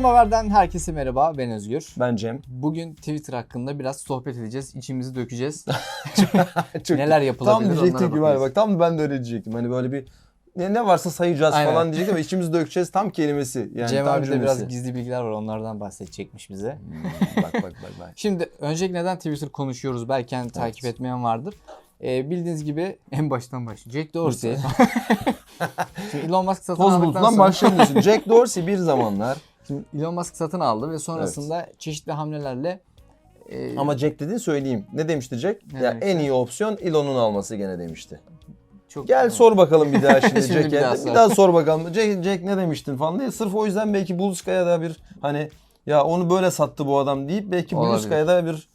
Ekonomi Haber'den herkese merhaba. Ben Özgür. Ben Cem. Bugün Twitter hakkında biraz sohbet edeceğiz. İçimizi dökeceğiz. Çok Neler yapılabilir Tam diyecektim ki var bak tam ben de öyle diyecektim. Hani böyle bir ne, ne varsa sayacağız Aynen. falan diyecektim ama içimizi dökeceğiz tam kelimesi. Yani Cem tam abi de biraz gizli bilgiler var. Onlardan bahsedecekmiş bize. Hmm, bak bak bak bak. Şimdi öncelikle neden Twitter konuşuyoruz? Belki hani takip etmeyen vardır. Ee, bildiğiniz gibi en baştan başlıyor. Jack Dorsey. Elon Musk satın Toz aldıktan sonra... başlamıyorsun. Jack Dorsey bir zamanlar Şimdi Elon Musk satın aldı ve sonrasında çeşitli hamlelerle e, ama Jack dediğini söyleyeyim. Ne demişti Jack? Ne ya demişti? en iyi opsiyon Elon'un alması gene demişti. çok Gel sor bakalım bir daha şimdi, Şimdi Jack'e. bir Bir daha daha, sor. sor bakalım. Jack, Jack ne demiştin falan diye. Sırf o yüzden belki Buluska'ya da bir hani ya onu böyle sattı bu adam deyip belki. Buluska'ya da bir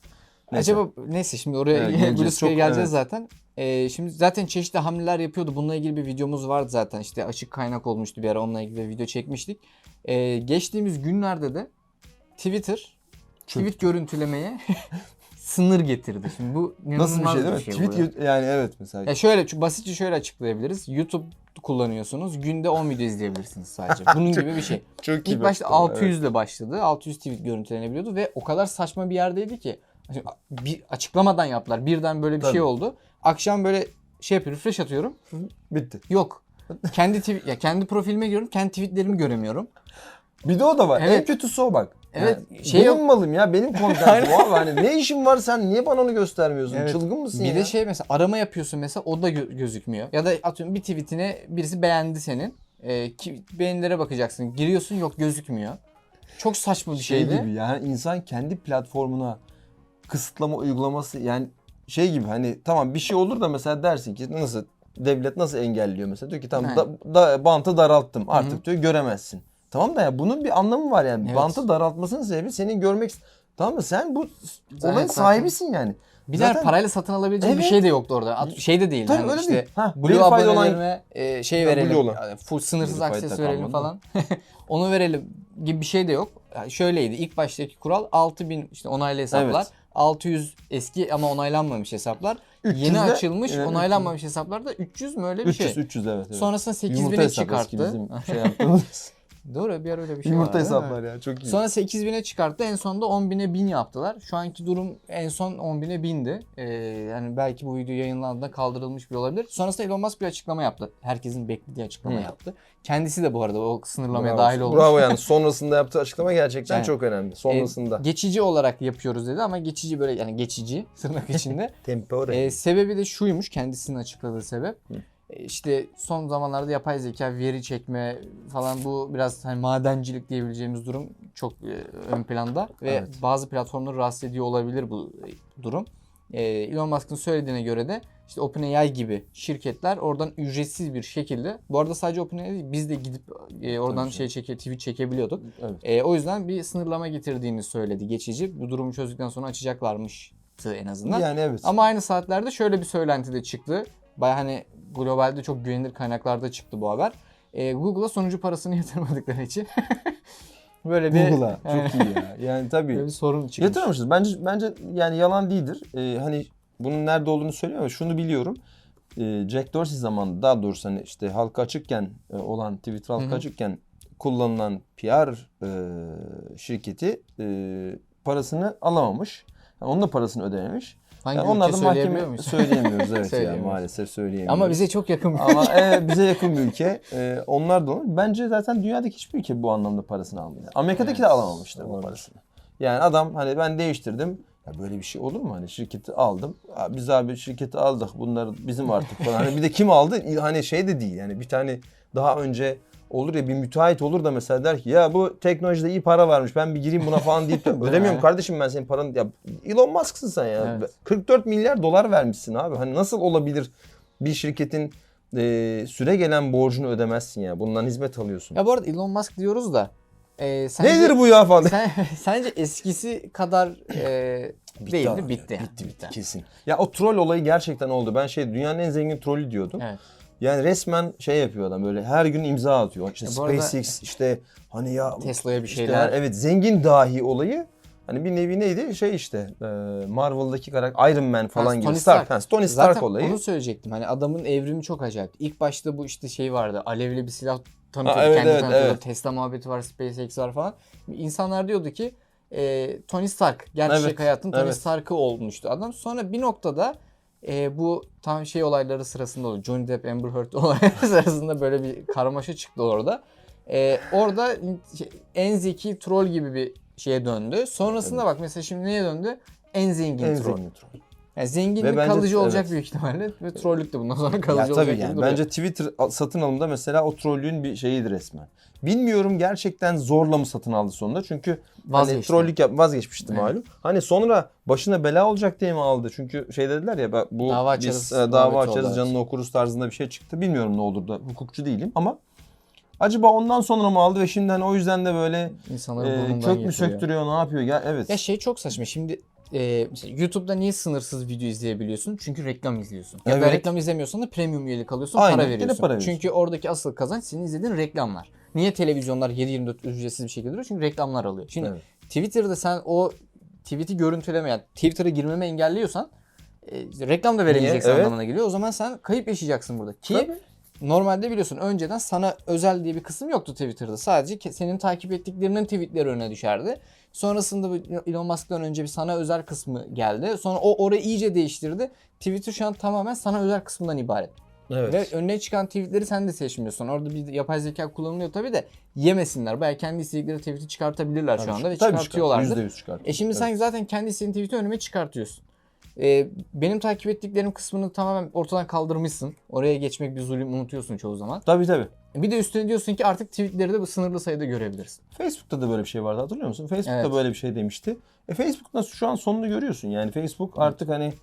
Neyse. Acaba neyse şimdi oraya Evet, evet, geleceğiz. Çok- geleceğiz evet. zaten. Ee, şimdi zaten çeşitli hamleler yapıyordu. Bununla ilgili bir videomuz vardı zaten. İşte açık kaynak olmuştu bir ara onunla ilgili bir video çekmiştik. Ee, geçtiğimiz günlerde de Twitter tweet görüntülemeye sınır getirdi. Şimdi bu nasıl bir şey değil mi? bu Tweet ya. gö- yani evet mesela. Ya şöyle basitçe şöyle açıklayabiliriz. YouTube kullanıyorsunuz. Günde 10 video izleyebilirsiniz sadece. Bunun gibi bir şey. Çok İlk başta 600 ile başladı. 600 tweet görüntülenebiliyordu ve o kadar saçma bir yerdeydi ki Şimdi bir açıklamadan yaptılar. Birden böyle bir Tabii. şey oldu. Akşam böyle şey yapıyorum, refresh atıyorum. Bitti. Yok. kendi tweet ya kendi profilime giriyorum. Kendi tweetlerimi göremiyorum. Bir de o da var. Evet. En kötüsü o bak. Evet, Yani şey benim yok. malım ya benim kontentim abi hani ne işin var sen niye bana onu göstermiyorsun? Evet. Çılgın mısın Bir ya? de şey mesela arama yapıyorsun mesela o da gö- gözükmüyor. Ya da atıyorum bir tweetine birisi beğendi senin. Ee, ki, beğenilere bakacaksın. Giriyorsun yok gözükmüyor. Çok saçma bir şey şeydi. gibi yani insan kendi platformuna kısıtlama uygulaması yani şey gibi hani tamam bir şey olur da mesela dersin ki nasıl devlet nasıl engelliyor mesela diyor ki tamam da, da- bantı daralttım artık diyor göremezsin. Tamam da ya bunun bir anlamı var yani. Evet. Bantı daraltmasının sebebi senin görmek tamam mı sen bu Zaten- olayın sahibisin yani. Bir Zaten- parayla satın alabileceğin bir Evet. şey de yoktu orada. At- Şey de değil. Tabii hani öyle işte değil. Ha, Blue verified olan- e, şey verelim. Blue olan. yani full sınırsız akses verelim falan. Onu verelim gibi bir şey de yok. Yani şöyleydi. İlk baştaki kural 6000 işte onaylı hesaplar. Evet. 600 eski ama onaylanmamış hesaplar. 300 Yeni de- açılmış Evet, onaylanmamış hesaplar da 300 mü öyle bir 300 şey. 300 evet. evet. Sonrasında Yumurta 8000'e hesap eski çıkarttı. bizim şey yaptığımız. Doğru bir ara öyle bir şey Yumurta vardı, hesaplar evet. ya çok iyi. Sonra 8000'e çıkarttı. En sonunda 10.000'e 1000 yaptılar. Şu anki durum en son 10.000'e 1000'di. Ee, yani belki bu video yayınlandığında kaldırılmış bir olabilir. Sonrasında Elon Musk bir açıklama yaptı. Herkesin beklediği açıklama Hı. yaptı. Kendisi de bu arada o sınırlamaya Bravo. dahil olmuş. Bravo yani sonrasında yaptığı açıklama gerçekten Yani, çok önemli. Sonrasında. Ee, geçici olarak yapıyoruz dedi ama geçici böyle yani geçici tırnak içinde. Tempore. Ee, sebebi de şuymuş kendisinin açıkladığı sebep. Hı. İşte son zamanlarda yapay zeka, veri çekme falan bu biraz hani madencilik diyebileceğimiz durum çok e, ön planda ve Evet. bazı platformları rahatsız ediyor olabilir bu e, durum. Ee, Elon Musk'ın söylediğine göre de işte OpenAI gibi şirketler oradan ücretsiz bir şekilde bu arada sadece OpenAI değil biz de gidip e, oradan Tabii şey çeke, tweet çekebiliyorduk. evet. E, o yüzden bir sınırlama getirdiğini söyledi geçici. Bu durumu çözdükten sonra açacaklarmıştı en azından. Yani evet. Ama aynı saatlerde şöyle bir söylenti de çıktı. Baya hani globalde çok güvenilir kaynaklarda çıktı bu haber. Ee, Google'a sonucu parasını yatırmadıkları için böyle bir Google'a Evet. çok iyi ya. Yani tabii. böyle bir sorun çıkmış. Yatırmamışız. Bence bence yani yalan değildir. Ee, hani bunun nerede olduğunu söylüyor ama şunu biliyorum. Ee, Jack Dorsey zamanında daha doğrusu hani işte halka açıkken e, olan Twitter halka Hı hı. açıkken kullanılan PR e, şirketi e, parasını alamamış. Yani onun da parasını ödememiş. Hangi Yani ülke onlar da söyleyebiliyor mahkeme muyuz? söyleyemiyoruz evet ya maalesef söyleyemiyoruz. Ama bize çok yakın bir Ama evet, bize yakın bir ülke. Ee, onlar da olur. Bence zaten dünyadaki hiçbir ülke bu anlamda parasını almıyor. Amerika'daki de Evet, alamamıştır bu parasını. Yani adam hani ben değiştirdim. Ya böyle bir şey olur mu? Hani şirketi aldım. Ya biz abi şirketi aldık. Bunlar bizim artık falan. Hani bir de kim aldı? Hani şey de değil. Yani bir tane daha önce olur ya bir müteahhit olur da mesela der ki ya bu teknolojide iyi para varmış ben bir gireyim buna falan deyip de ödemiyorum kardeşim ben senin paranı ya Elon Musk'sın sen ya. Evet. 44 milyar dolar vermişsin abi. Hani nasıl olabilir bir şirketin e, süre gelen borcunu ödemezsin ya. Bundan hizmet alıyorsun. Ya bu arada Elon Musk diyoruz da e, sence, Nedir bu ya falan. Sen, sence eskisi kadar e, değil abi mi? Bitti. Bitti bitti kesin. Ya o troll olayı gerçekten oldu. Ben şey dünyanın en zengin trolü diyordum. Evet. Yani resmen şey yapıyor adam böyle her gün imza atıyor. İşte Ya bu arada- SpaceX işte hani ya Tesla'ya bir işte şeyler. evet zengin dahi olayı Hani bir nevi neydi? Şey işte e, Marvel'daki karakter Iron Man falan Ha, gibi. Tony Stark. Stark. Ha, Tony Stark Zaten olayı. onu söyleyecektim. Hani adamın evrimi çok acayip. İlk başta bu işte şey vardı. Alevli bir silah tanıtıyordu. Ha, evet, kendi evet, tanıtıyordu. evet. Tesla muhabbeti var, SpaceX var falan. İnsanlar diyordu ki e, Tony Stark gerçek Evet, hayatın Tony evet. Stark'ı olmuştu adam. Sonra bir noktada e, bu tam şey olayları sırasında oldu. Johnny Depp Amber Heard olayları sırasında böyle bir karmaşa çıktı orada. E, orada şey, en zeki troll gibi bir şeye döndü. Sonrasında bak mesela şimdi neye döndü? En zengin En troll. zengin troll. Yani zenginlik bence- kalıcı olacak evet. büyük ihtimalle ve trollük de bundan sonra kalıcı Ya olacak tabii gibi yani. Bence Twitter satın alımda mesela o trollüğün bir şeyidir resmen. Bilmiyorum gerçekten zorla mı satın aldı sonunda? Çünkü hani Vazgeçti. trollük yap vazgeçmişti Evet. malum. Hani sonra başına bela olacak diye mi aldı? Çünkü şey dediler ya bu Dava biz açarız e, dava açarız canını okuruz tarzında bir şey çıktı. Bilmiyorum ne olur da hukukçu değilim ama acaba ondan sonra mı aldı ve şimdi hani o yüzden de böyle İnsanları e, kök mü söktürüyor ne yapıyor? Ya evet. Ya şey çok saçma. Şimdi e, mesela YouTube'da niye sınırsız video izleyebiliyorsun? Çünkü reklam izliyorsun. Ya da Evet. reklam izlemiyorsan da premium üyelik alıyorsun, Aynen, para veriyorsun. para veriyorsun. Çünkü oradaki asıl kazanç senin izlediğin reklamlar. Niye televizyonlar 7/24 ücretsiz bir şekilde duruyor? Çünkü reklamlar alıyor. Şimdi Evet. Twitter'da sen o tweet'i görüntüleme yani Twitter'a girmemi engelliyorsan e, reklam da veremeyeceksin? Evet. anlamına geliyor. O zaman sen kayıp yaşayacaksın burada. Ki Tabii. Normalde biliyorsun önceden sana özel diye bir kısım yoktu Twitter'da. Sadece senin takip ettiklerinin tweetleri öne düşerdi. Sonrasında Elon Musk'tan önce bir sana özel kısmı geldi. Sonra o orayı iyice değiştirdi. Twitter şu an tamamen sana özel kısmından ibaret. Evet. Ve önüne çıkan tweetleri sen de seçmiyorsun. Orada bir yapay zeka kullanılıyor tabii de yemesinler. Belki kendi istedikleri tweet'i çıkartabilirler şu anda ve Tabii çıkartıyorlardır. çıkar. %100 çıkar. E şimdi Tabii. sen zaten kendi istediğin tweet'i önüme çıkartıyorsun. E, benim takip ettiklerim kısmını tamamen ortadan kaldırmışsın. Oraya geçmek bir zulüm unutuyorsun çoğu zaman. Tabii tabii. Bir de üstüne diyorsun ki artık tweetleri de bu sınırlı sayıda görebilirsin. Facebook'ta da böyle bir şey vardı hatırlıyor musun? Facebook'ta Evet. böyle bir şey demişti. E Facebook'ta şu an sonunu görüyorsun. Yani Facebook artık hani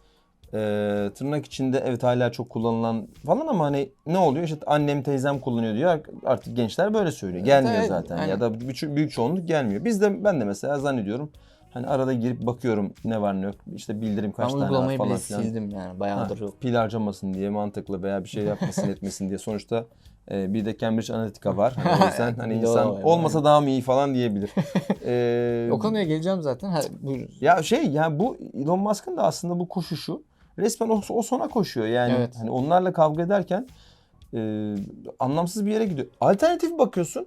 e, tırnak içinde evet hala çok kullanılan falan ama hani ne oluyor? İşte annem teyzem kullanıyor diyor. Artık gençler böyle söylüyor. Gelmiyor evet, zaten aynen. ya da büyük, büyük çoğunluk gelmiyor. Biz de ben de mesela zannediyorum hani arada girip bakıyorum ne var ne yok. İşte bildirim kaç ben tane var uygulamayı falan bile filan. sildim yani Ha, bayağıdır yok. pil harcamasın diye mantıklı veya bir şey yapmasın etmesin diye. Sonuçta e, bir de Cambridge Analytica var. Hani o yüzden hani insan olmasa daha mı iyi falan diyebilir. E, O konuya geleceğim zaten. Ha, ya şey ya bu Elon Musk'ın da aslında bu koşuşu resmen o, o sona koşuyor. Yani Evet. hani onlarla kavga ederken e, anlamsız bir yere gidiyor. Alternatif bakıyorsun.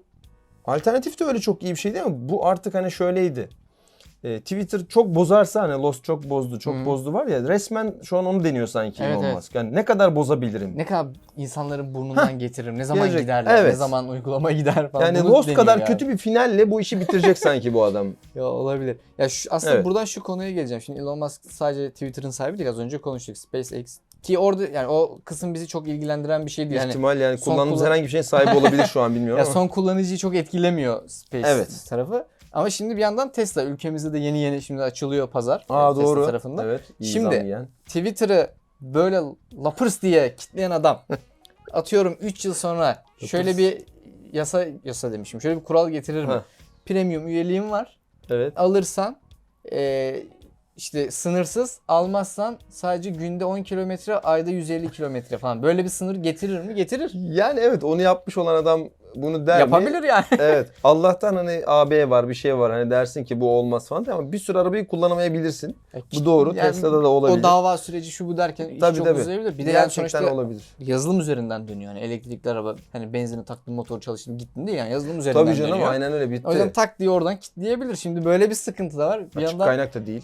Alternatif de öyle çok iyi bir şey değil mi? Bu artık hani şöyleydi. E, Twitter çok bozarsa hani Lost çok bozdu, çok Hı. bozdu var ya resmen şu an onu deniyor sanki Evet, Elon evet. Musk. Yani ne kadar bozabilirim? Ne kadar insanların burnundan getiririm, ne zaman gelecek. giderler, ne Evet. zaman uygulama gider falan. Yani Bunu Lost kadar yani. kötü bir finalle bu işi bitirecek sanki bu adam. Ya olabilir. Ya şu, aslında Evet. buradan şu konuya geleceğim. Şimdi Elon Musk sadece Twitter'ın sahibi değil. Az önce konuştuk. SpaceX. Ki orada yani o kısım bizi çok ilgilendiren bir şey değil. Yani İhtimal yani son kullandığımız kullan- herhangi bir şeyin sahibi olabilir şu an bilmiyorum Ya ama. son kullanıcıyı çok etkilemiyor Space Evet. tarafı. Ama şimdi bir yandan Tesla ülkemizde de yeni yeni şimdi açılıyor pazar. Aa Tesla doğru. tarafında. Evet. iyi Şimdi- zam yiyen. Twitter'ı böyle lapırs diye kitleyen adam atıyorum 3 yıl sonra şöyle bir yasa yasa demişim. Şöyle bir kural getirir mi? Heh. Premium üyeliğim var. Evet. Alırsan e, işte sınırsız almazsan sadece günde 10 kilometre ayda 150 kilometre falan. Böyle bir sınır getirir mi? Getirir. Yani evet onu yapmış olan adam bunu der mi? Yapabilir yani. evet. Allah'tan hani AB var bir şey var hani dersin ki bu olmaz falan ama bir sürü arabayı kullanamayabilirsin. Bu doğru. Yani Tesla'da da olabilir. O dava süreci şu bu derken iş Tabii, çok tabii. uzayabilir. Bir de yani sonuçta olabilir. yazılım üzerinden dönüyor. Yani elektrikli araba hani benzini taktın motor çalıştı gittin değil yani yazılım üzerinden Tabii canım dönüyor. aynen öyle bitti. O yüzden tak diye oradan kilitleyebilir. Şimdi böyle bir sıkıntı da var. Bir Açık yandan kaynak da değil.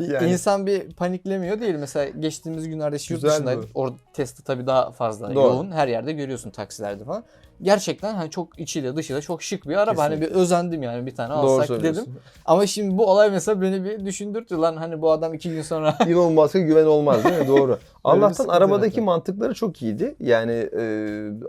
yani. insan bir paniklemiyor değil. Mesela geçtiğimiz günlerde şu yurt Güzel dışındaydı. bu. Orada testi tabii daha fazla Doğru. yoğun. Her yerde görüyorsun taksilerde falan. Gerçekten hani çok içiyle dışıyla çok şık bir araba. Hani bir Kesinlikle. özendim yani bir tane Doğru alsak dedim. Ama şimdi bu olay mesela beni bir düşündürtü lan hani bu adam iki gün sonra Elon Musk'a güven olmaz değil mi? Doğru. Allah'tan arabadaki zaten. mantıkları çok iyiydi. Yani e,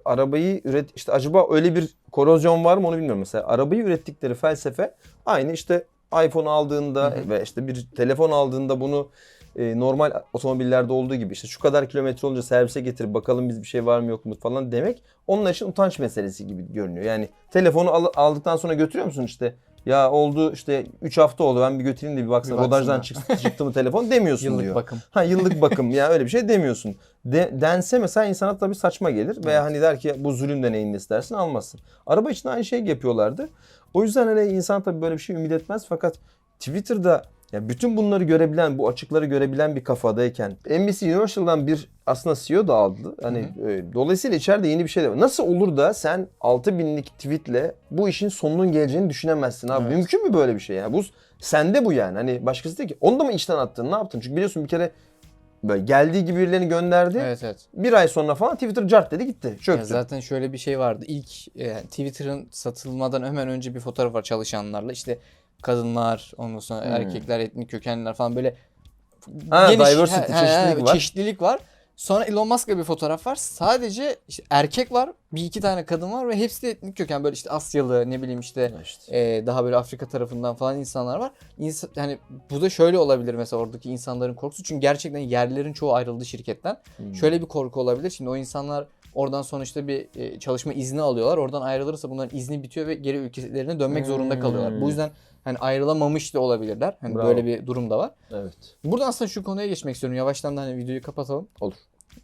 arabayı üret işte acaba öyle bir korozyon var mı onu bilmiyorum. Mesela arabayı ürettikleri felsefe aynı işte iPhone aldığında ve işte bir telefon aldığında bunu e, normal otomobillerde olduğu gibi işte şu kadar kilometre olunca servise getirip bakalım biz bir şey var mı yok mu falan demek onlar için utanç meselesi gibi görünüyor. Yani telefonu al- aldıktan sonra götürüyor musun işte ya oldu işte 3 hafta oldu ben bir götüreyim de bir baksana Bir baksana. rodajdan çıktı, çıktı mı telefon demiyorsun yıllık diyor. bakım. Ha yıllık bakım ya öyle bir şey demiyorsun. De, dense mesela insana tabii saçma gelir veya hani der ki bu zulüm de neyin nesi dersin almazsın. Araba için aynı şey yapıyorlardı. O yüzden hani insan tabii böyle bir şey ümit etmez fakat Twitter'da ya bütün bunları görebilen, bu açıkları görebilen bir kafadayken NBC Universal'dan bir aslında CEO da aldı. Hani e, dolayısıyla içeride yeni bir şey de var. Nasıl olur da sen 6000'lik tweetle bu işin sonunun geleceğini düşünemezsin abi. Evet. Mümkün mü böyle bir şey ya? Bu sende bu yani. Hani başkası değil ki. Onu da mı içten attın? Ne yaptın? Çünkü biliyorsun bir kere böyle geldiği gibi birilerini gönderdi. Evet evet. Bir ay sonra falan Twitter cart dedi gitti. Ya Çöktü. zaten şöyle bir şey vardı. İlk e, Twitter'ın satılmadan hemen önce bir fotoğraf var çalışanlarla. İşte kadınlar, ondan sonra Hmm. erkekler, etnik kökenliler falan böyle Ha, geniş diversity, he- çeşitlilik he, var. Çeşitlilik var. Sonra Elon Musk'la bir fotoğraf var. Sadece işte erkek var, bir iki tane kadın var ve hepsi de etnik köken böyle işte Asyalı, ne bileyim işte İşte. e, daha böyle Afrika tarafından falan insanlar var. İnsan, hani bu da şöyle olabilir mesela oradaki insanların korkusu. Çünkü gerçekten yerlerin çoğu ayrıldı şirketten. Hmm. Şöyle bir korku olabilir. Şimdi o insanlar oradan sonuçta bir e, çalışma izni alıyorlar. Oradan ayrılırsa bunların izni bitiyor ve geri ülkelerine dönmek zorunda kalıyorlar. Hmm. Bu yüzden hani ayrılamamış da olabilirler. Hani Bravo. böyle bir durum da var. Evet. Buradan aslında şu konuya geçmek istiyorum. Yavaştan da hani videoyu kapatalım. Olur.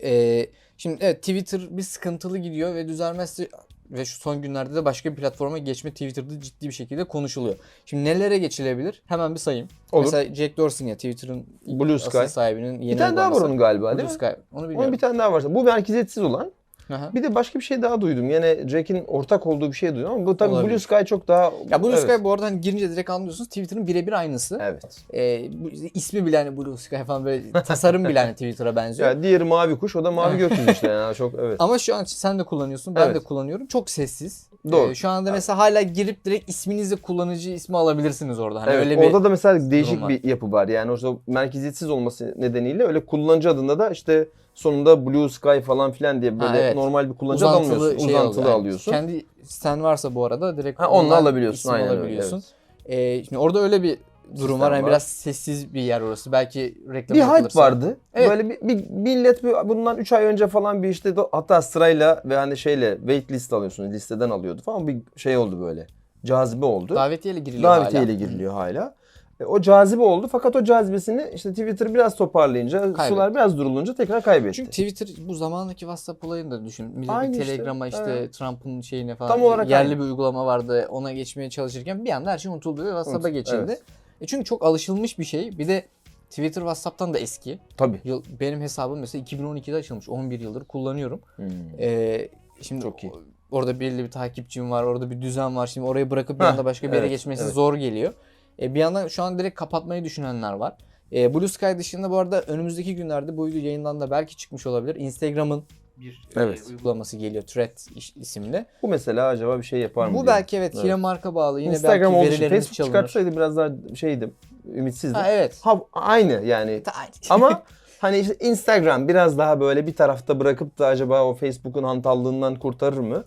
Ee, şimdi evet Twitter bir sıkıntılı gidiyor ve düzelmezse ve şu son günlerde de başka bir platforma geçme Twitter'da ciddi bir şekilde konuşuluyor. Şimdi nelere geçilebilir? Hemen bir sayayım. Olur. Mesela Jack Dorsey ya Twitter'ın Blue Sky. sahibinin yeni Bir tane daha var onun galiba Blue değil mi? Sky. Onu Onun biliyorum. bir tane daha var. Bu merkeziyetsiz olan. Aha. Bir de başka bir şey daha duydum. Yine Jack'in ortak olduğu bir şey duydum ama bu tabii Olabilir. Blue Sky çok daha... Ya Blue evet. Sky bu arada hani girince direkt anlıyorsunuz Twitter'ın birebir aynısı. Evet. Ee, bu, ismi bile hani Blue Sky falan böyle tasarım bile hani Twitter'a benziyor. Ya diğeri mavi kuş, o da mavi gökyüzü işte yani çok evet. Ama şu an sen de kullanıyorsun, ben Evet. de kullanıyorum. Çok sessiz. Doğru. Ee, şu anda mesela hala girip direkt isminizle kullanıcı ismi alabilirsiniz orada. Hani evet, öyle bir orada da mesela değişik bir yapı var. Yani orada merkeziyetsiz olması nedeniyle öyle kullanıcı adında da işte sonunda Blue Sky falan filan diye böyle Ha, evet. normal bir kullanıcı uzantılı alamıyorsun. şey uzantılı alıyor. Yani alıyorsun. Kendi siten varsa bu arada direkt Ha, onunla ondan alabiliyorsun. isim Aynen öyle. alabiliyorsun. Ee, şimdi orada öyle bir durum Sistem var. Hani var. biraz sessiz bir yer orası. Belki reklam Bir hype yapılırsa- vardı. Evet. Böyle bir, bir millet bir- bundan 3 ay önce falan bir işte hatta sırayla ve hani şeyle wait list alıyorsunuz. Listeden alıyordu falan bir şey oldu böyle. Cazibe oldu. Davetiyeyle giriliyor Davetiyeyle hala. giriliyor hala. E, o cazibe oldu fakat o cazibesini işte Twitter biraz toparlayınca, Kaybetti. sular biraz durulunca tekrar kaybetti. Çünkü Twitter bu zamandaki WhatsApp olayını da düşün. Millet Aynı bir işte, Telegram'a işte, evet. Trump'ın şeyine falan Tam olarak yerli aynı. bir uygulama vardı. Ona geçmeye çalışırken bir anda her şey unutuldu ve WhatsApp'a geçildi. evet. E çünkü çok alışılmış bir şey. Bir de Twitter WhatsApp'tan da eski. Tabii. Yıl, benim hesabım mesela 2012'de açılmış. 11 yıldır kullanıyorum. Hmm. Ee, şimdi Çok iyi. orada belli bir takipçim var, orada bir düzen var. Şimdi orayı bırakıp bir anda başka bir yere evet, geçmesi evet. zor geliyor. E, bir yandan şu an direkt kapatmayı düşünenler var. E, Blue Sky dışında bu arada önümüzdeki günlerde bu video yayınlandı belki çıkmış olabilir. Instagram'ın bir e, Evet. uygulaması geliyor Thread isimli. Bu mesela acaba bir şey yapar mı? Bu diye. belki evet, Evet. yine marka bağlı. Yine Instagram belki verileriniz Facebook çalınır. çıkartsaydı biraz daha şeydi, ümitsizdim. Ha evet. Ha, aynı yani. Ama hani işte Instagram biraz daha böyle bir tarafta bırakıp da acaba o Facebook'un hantallığından kurtarır mı?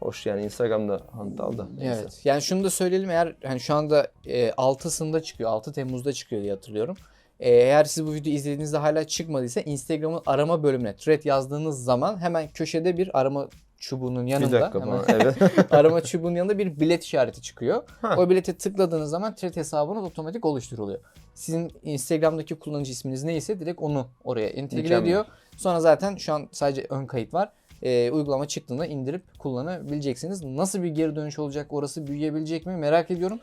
Hoş yani Instagram'da hantal da. neyse. Evet. Yani şunu da söyleyelim eğer hani şu anda e, 6'sında çıkıyor. 6 Temmuz'da çıkıyor diye hatırlıyorum. E, eğer siz bu videoyu izlediğinizde hala çıkmadıysa Instagram'ın arama bölümüne thread yazdığınız zaman hemen köşede bir arama çubuğunun Bir yanında dakika hemen. Evet. arama çubuğunun yanında bir bilet işareti çıkıyor. Ha. O bilete tıkladığınız zaman thread hesabınız otomatik oluşturuluyor. Sizin Instagram'daki kullanıcı isminiz neyse direkt onu oraya entegre Mükemmel. ediyor. Sonra zaten şu an sadece ön kayıt var. Ee, uygulama çıktığında indirip kullanabileceksiniz. Nasıl bir geri dönüş olacak? Orası büyüyebilecek mi? Merak ediyorum.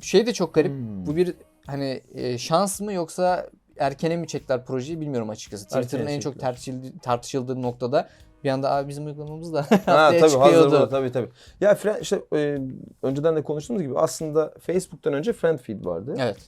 Şey de çok garip. Hmm. Bu bir hani e, şans mı yoksa erkene mi çektiler projeyi bilmiyorum açıkçası. Twitter'ın en çok tartışıldığı, tartışıldığı noktada bir anda abi bizim uygulamamız da ha tabii hazır çıkıyordu. burada tabii tabii. Ya friend, işte e, önceden de konuştuğumuz gibi aslında Facebook'tan önce FriendFeed vardı. Evet.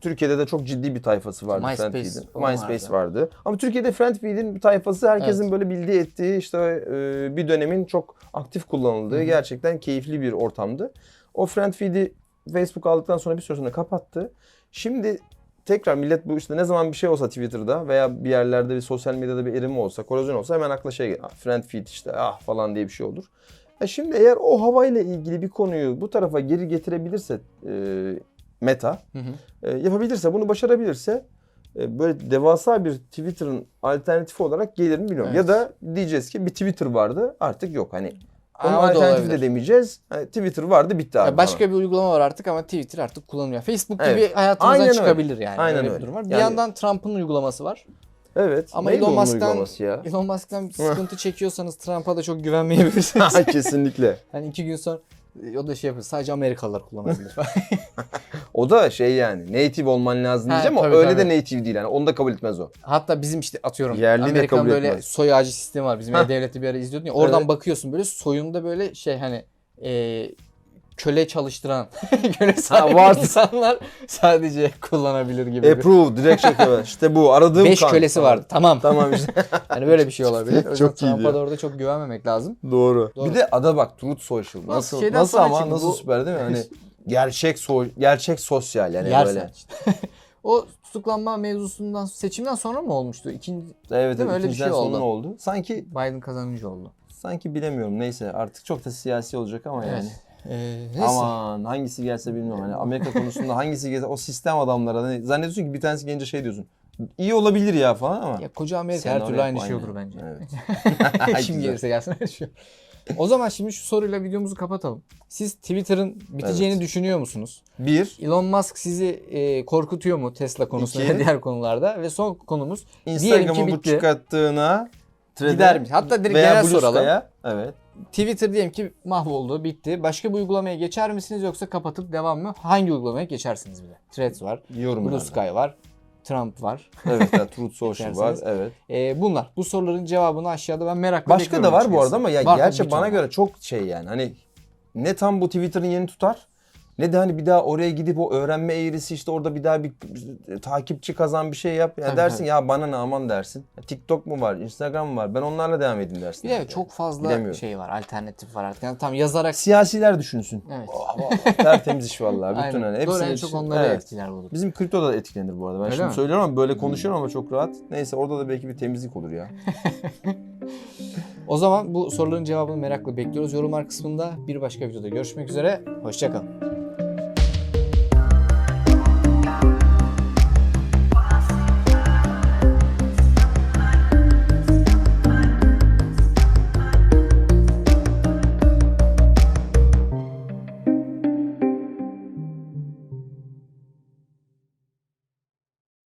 Türkiye'de de çok ciddi bir tayfası vardı MySpace FriendFeed'in. MySpace vardı. vardı. Ama Türkiye'de FriendFeed'in tayfası herkesin böyle bildiği ettiği işte e, bir dönemin çok aktif kullanıldığı Hı hı. gerçekten keyifli bir ortamdı. O FriendFeed'i Facebook aldıktan sonra bir süre sonra kapattı. Şimdi tekrar millet bu işte ne zaman bir şey olsa Twitter'da veya bir yerlerde bir sosyal medyada bir erime olsa, korozyon olsa hemen akla şey gelir. "Ah, FriendFeed işte ah falan diye bir şey olur. E şimdi eğer o havayla ilgili bir konuyu bu tarafa geri getirebilirse e, Meta Hı hı. e, yapabilirse, bunu başarabilirse e, böyle devasa bir Twitter'ın alternatifi olarak gelir mi bilmiyorum. Evet. Ya da diyeceğiz ki bir Twitter vardı artık yok. Hani onun alternatifi de demeyeceğiz. Hani Twitter vardı bitti abi. Ya başka bir uygulama var artık ama Twitter artık kullanılıyor. Facebook gibi Evet. hayatımızdan Aynen öyle. çıkabilir yani. Aynen öyle bir öyle. durum var. Bir Yani- yandan Trump'ın uygulaması var. falan. Evet. Ama Neydi Elon Musk'tan- ya? Elon Musk'tan bir sıkıntı çekiyorsanız Trump'a da çok güvenmeyebilirsiniz. Kesinlikle. hani iki gün sonra o da şey yapıyor. Sadece Amerikalılar kullanabilir. O da şey yani native olman lazım diyeceğim ama tabii, öyle tabii. de native değil yani. Onu da kabul etmez o. Hatta bizim işte atıyorum Yerli Amerikan böyle etmez. soy ağacı sistemi var. Bizim Heh. E-Devlet'te bir ara izliyordun ya. Oradan Evet. bakıyorsun böyle soyunda böyle şey hani e, köle çalıştıran köle sahibi insanlar sadece kullanabilir gibi. bir- Approve, direkt şey evet. İşte bu aradığım 5 kan. kölesi Tamam. vardı. Tamam. Tamam işte. Hani böyle bir şey olabilir. O Çok iyiydi. Trump'a da orada çok güvenmemek lazım. Doğru. Doğru. Bir de ada bak Truth Social. Nasıl şeyden nasıl ama nasıl bu- süper değil mi? Hani gerçek so gerçek sosyal yani Yersen böyle. o tutuklanma mevzusundan seçimden sonra mı olmuştu? İkinci Evet, Değil mi? Öyle bir şey sonra oldu. oldu? Sanki Biden kazanınca oldu. sanki bilemiyorum neyse artık çok da siyasi olacak ama yani. Ee, neyse. Aman hangisi gelse bilmiyorum. Hani Amerika konusunda hangisi gelse o sistem adamları hani zannediyorsun ki bir tanesi gelince şey diyorsun. İyi olabilir ya falan ama. Ya koca Amerika Senaryo her türlü aynı şey olur bence. Evet. Kim gelirse gelsin her şey. O zaman şimdi şu soruyla videomuzu kapatalım. Siz Twitter'ın biteceğini Evet. düşünüyor musunuz? Bir, Elon Musk sizi e, korkutuyor mu Tesla konusunda İki. ve diğer konularda? Ve son konumuz Instagram'ı bu çıkarttığına Gider mi? Hatta direkt genel soralım. Evet. Twitter diyelim ki mahvoldu, bitti. Başka bir uygulamaya geçer misiniz yoksa kapatıp devam mı? Hangi uygulamaya geçersiniz bir de? Threads var, Yorum Blue Sky var, Trump var. Evet, evet Truth Social var. Evet. E, bunlar. Bu soruların cevabını aşağıda ben merakla Başka da var bu açıkçası. arada ama ya Var, gerçi bana göre çok şey yani hani ne tam bu Twitter'ın yeni tutar ne de hani bir daha oraya gidip o öğrenme eğrisi işte orada bir daha bir takipçi kazan bir şey yap. Ya Tabii, dersin tabii. ya bana ne aman dersin. Ya TikTok mu var, Instagram mı var? Ben onlarla devam edeyim dersin. Bir de Yani. evet, çok fazla Bilemiyorum. şey var, alternatif var artık. Yani tam yazarak Siyasiler düşünsün. Evet. Oh, vallahi tertemiz iş vallahi. Bütün Aynen. hani Doğru en çok için- onları Evet. etkiler durum. Bizim kripto da etkilenir bu arada. Ben Öyle şimdi mi? söylüyorum ama böyle konuşuyorum ama çok rahat. Neyse orada da belki bir temizlik olur ya. O zaman bu soruların cevabını merakla bekliyoruz. Yorumlar kısmında bir başka videoda görüşmek üzere. Hoşçakalın.